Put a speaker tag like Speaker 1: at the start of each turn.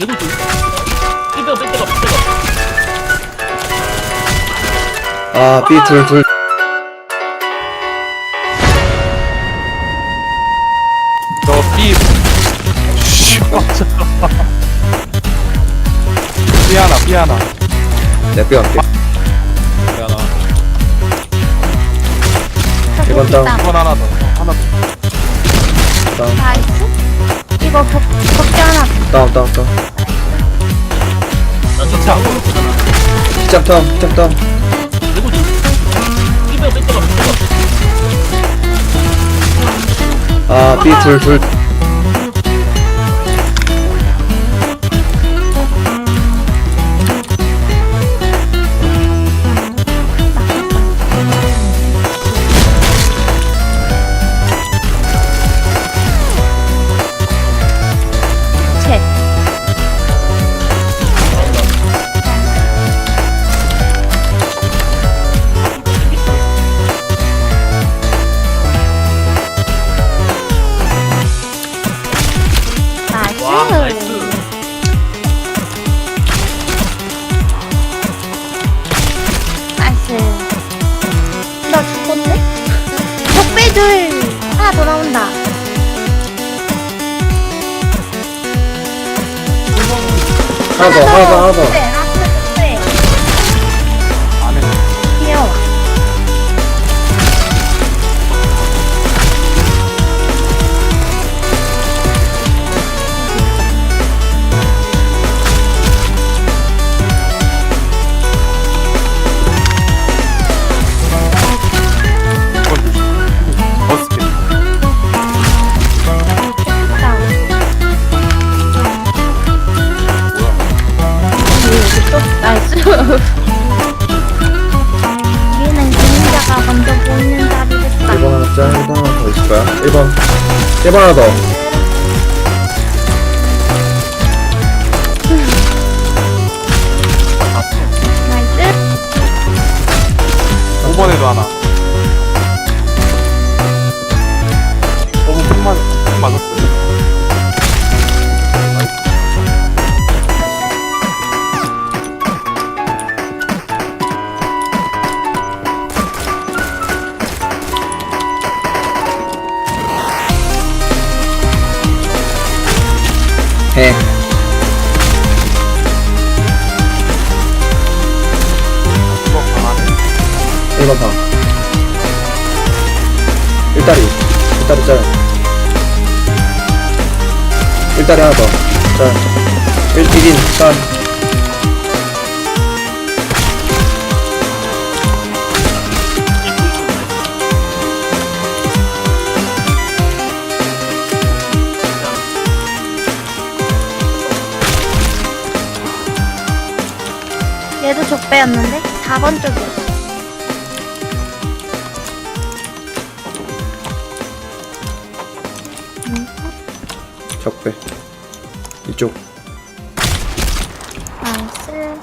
Speaker 1: 개굴 둘. 삐빼고 삐빼고 삐빼고.
Speaker 2: 아, B 둘, 둘.
Speaker 3: 저 B 씨 맞아 B 하나 B 하나
Speaker 2: 내가 B 갈게.
Speaker 3: B 하나
Speaker 2: 이번 다운.
Speaker 3: 이건 하나 더 하나 더
Speaker 2: 다운,
Speaker 4: 나이스. 이거 복, 복귀 하나.
Speaker 2: 다운, 다운, 다운.
Speaker 1: 삐빼고 삐빼고.
Speaker 2: 아, B 둘, 둘.
Speaker 4: 하나 더 나온다.
Speaker 2: 하나 더, 하나 더, 하나 더. 1번. 1번 하나 더.
Speaker 4: 나이스.
Speaker 3: 5번에도 하나
Speaker 2: 해.
Speaker 3: 2번 강하네
Speaker 2: 1번 방. 1다리. 1다리 짤. 1다리 하나 더. 짤. 1, 1인, 짤.
Speaker 4: 얘도 적배였는데? 4번 쪽이었어.
Speaker 2: 적배. 이쪽. 나이스.